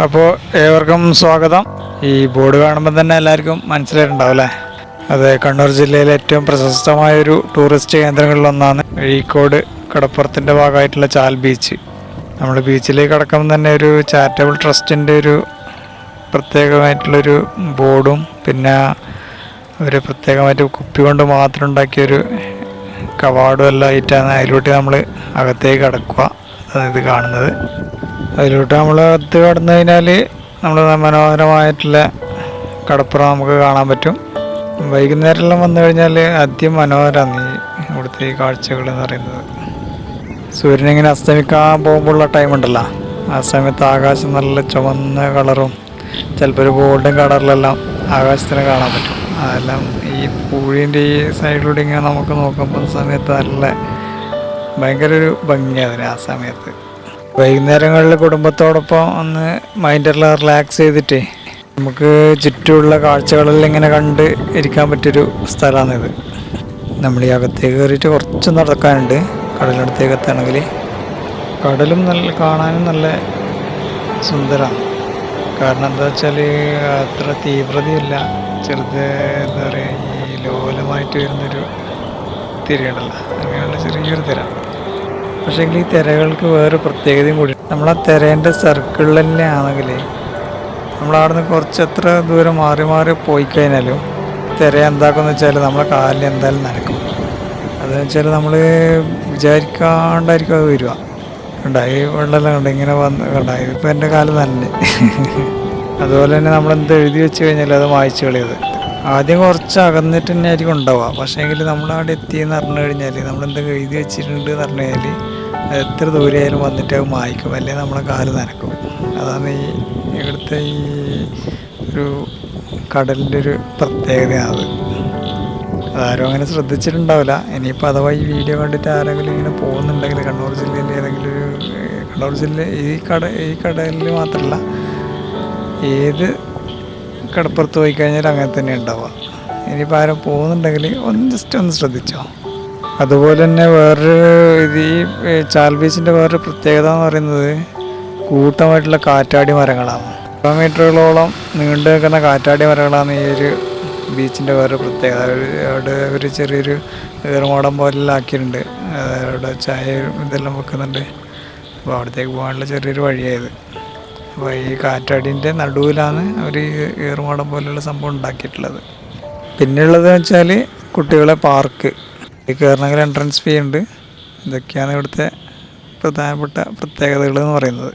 അപ്പോൾ ഏവർക്കും സ്വാഗതം. ഈ ബോർഡ് കാണുമ്പോൾ തന്നെ എല്ലാവർക്കും മനസ്സിലായിട്ടുണ്ടാവും അല്ലേ? അതെ കണ്ണൂർ ജില്ലയിലെ ഏറ്റവും പ്രശസ്തമായ ഒരു ടൂറിസ്റ്റ് കേന്ദ്രങ്ങളിലൊന്നാണ് അഴീക്കോട് കടപ്പുറത്തിന്റെ ഭാഗമായിട്ടുള്ള ചാൽ ബീച്ച്. നമ്മൾ ബീച്ചിലേക്ക് കടക്കുമ്പോൾ തന്നെ ഒരു ചാരിറ്റബിൾ ട്രസ്റ്റിന്റെ ഒരു പ്രത്യേകമായിട്ടുള്ളൊരു ബോർഡും പിന്നെ ഒരു പ്രത്യേകമായിട്ട് കുപ്പി കൊണ്ട് മാത്രം ഉണ്ടാക്കിയൊരു കവാടും എല്ലാം ആയിട്ടാണ് അതിലോട്ട് നമ്മൾ അകത്തേക്ക് കടക്കുക. അതാണ് ഇത് കാണുന്നത്. അതിലോട്ട് നമ്മൾ അകത്ത് കടന്നു കഴിഞ്ഞാൽ നമ്മൾ മനോഹരമായിട്ടുള്ള കടപ്പുറം നമുക്ക് കാണാൻ പറ്റും. വൈകുന്നേരമെല്ലാം വന്നു കഴിഞ്ഞാൽ അതിമനോഹരമാണ് ഈ ഇവിടുത്തെ ഈ കാഴ്ചകൾ എന്ന് പറയുന്നത്. സൂര്യൻ ഇങ്ങനെ അസ്തമിക്കാൻ പോകുമ്പോഴുള്ള ടൈം ഉണ്ടല്ലോ. ആ സമയത്ത് ആകാശം നല്ല ചുവന്ന കളറും ചിലപ്പോൾ ഒരു ഗോൾഡൻ കളറിലെല്ലാം ആകാശത്തിന് കാണാൻ പറ്റും. അതെല്ലാം ഈ പൂഴിന്റെ ഈ സൈഡിലൂടെ ഇങ്ങനെ നമുക്ക് നോക്കുമ്പോൾ സമയത്ത് നല്ല ഭയങ്കര ഒരു ഭംഗിയാണ് ആ സമയത്ത്. വൈകുന്നേരങ്ങളിൽ കുടുംബത്തോടൊപ്പം ഒന്ന് മൈൻഡെല്ലാം റിലാക്സ് ചെയ്തിട്ട് നമുക്ക് ചുറ്റുമുള്ള കാഴ്ചകളെല്ലാം ഇങ്ങനെ കണ്ട് ഇരിക്കാൻ പറ്റിയൊരു സ്ഥലമാണിത് നമ്മൾ ഈ അകത്തേക്ക് കയറിയിട്ട് കുറച്ച് നടക്കാനുണ്ട്. കടലിനടുത്തേക്ക് എത്തണമെങ്കിൽ കടലും നല്ല കാണാനും നല്ല സുന്ദരമാണ് കാരണം എന്താ വെച്ചാൽ അത്ര തീവ്രതയില്ല. ചെറുത് എന്താ പറയുക ഈ ലോലമായിട്ട് വരുന്നൊരു തിരയുണ്ടല്ലോ അങ്ങനെയുള്ള ചെറിയൊരു തിര. പക്ഷേ ഈ തിരകൾക്ക് വേറെ പ്രത്യേകതയും കൂടി. നമ്മളാ തിരേന്റെ സർക്കിളിൽ തന്നെ ആണെങ്കിൽ നമ്മളവിടുന്ന് കുറച്ച് എത്ര ദൂരം മാറി മാറി പോയി കഴിഞ്ഞാലും തിര എന്താക്കുമെന്ന് വെച്ചാൽ നമ്മളെ കാലിൽ എന്തായാലും നടക്കും അതെന്ന് വെച്ചാൽ നമ്മൾ വിചാരിക്കാണ്ടായിരിക്കും അത് വരിക. ഉണ്ടായി വെള്ളമെല്ലാം കണ്ട് ഇങ്ങനെ വന്ന് ഉണ്ടായി ഇപ്പം എന്റെ കാലം തന്നെ അതുപോലെ തന്നെ നമ്മളെന്ത് എഴുതി വെച്ച് കഴിഞ്ഞാൽ അത് വായിച്ചു കളയത് ആദ്യം കുറച്ച് അകന്നിട്ട് തന്നെ ആയിരിക്കും ഉണ്ടാവുക പക്ഷേങ്കിൽ നമ്മളവിടെ എത്തിയെന്ന് പറഞ്ഞു കഴിഞ്ഞാൽ നമ്മൾ എന്തെങ്കിലും എഴുതി വെച്ചിട്ടുണ്ട് എന്ന് പറഞ്ഞു കഴിഞ്ഞാൽ എത്ര ദൂരെയായാലും വന്നിട്ട് അത് മായ്ക്കും. അല്ലെങ്കിൽ നമ്മളെ കാൽ നനക്കും അതാണ് ഈ ഇവിടുത്തെ ഈ ഒരു കടലിന്റെ ഒരു പ്രത്യേകതയാണ് അതാരും അങ്ങനെ ശ്രദ്ധിച്ചിട്ടുണ്ടാവില്ല. ഇനിയിപ്പോൾ അഥവാ ഈ വീഡിയോ കണ്ടിട്ട് ആരെങ്കിലും ഇങ്ങനെ പോകുന്നുണ്ടെങ്കിൽ കണ്ണൂർ ജില്ലയിൽ ഏതെങ്കിലും ഒരു കണ്ണൂർ ജില്ല ഈ കട ഈ കടലിൽ മാത്രമല്ല ഏത് കടപ്പുറത്ത് പോയി കഴിഞ്ഞാൽ അങ്ങനെ തന്നെ ഉണ്ടാവുക. ഇനിയിപ്പോൾ ആരും പോകുന്നുണ്ടെങ്കിൽ ഒന്ന് ജസ്റ്റ് ഒന്ന് ശ്രദ്ധിച്ചോ. അതുപോലെ തന്നെ വേറൊരു ഇത് ഈ ചാൽ ബീച്ചിന്റെ വേറൊരു പ്രത്യേകത എന്ന് പറയുന്നത് കൂട്ടമായിട്ടുള്ള കാറ്റാടി മരങ്ങളാണ്. കിലോമീറ്ററുകളോളം നീണ്ടു നിൽക്കുന്ന കാറ്റാടി മരങ്ങളാണ് ഈ ഒരു ബീച്ചിന്റെ വേറൊരു പ്രത്യേകത. അവിടെ ഒരു ചെറിയൊരു ഏറുമാടം പോലെല്ലാം ആക്കിയിട്ടുണ്ട്. അവിടെ ചായ ഇതെല്ലാം വെക്കുന്നുണ്ട്. അപ്പോൾ അവിടത്തേക്ക് പോകാനുള്ള ചെറിയൊരു വഴിയായത്. അപ്പോൾ ഈ കാറ്റാടിന്റെ നടുവിലാണ് അവർ ഈ ഏറുമാടം പോലെയുള്ള സംഭവം ഉണ്ടാക്കിയിട്ടുള്ളത്. പിന്നെയുള്ളത് വെച്ചാൽ കുട്ടികളെ പാർക്ക്. ഈ കയറണമെങ്കിൽ എൻട്രൻസ് ഫീ ഉണ്ട്. ഇതൊക്കെയാണ് ഇവിടുത്തെ പ്രധാനപ്പെട്ട പ്രത്യേകതകൾ എന്ന് പറയുന്നത്.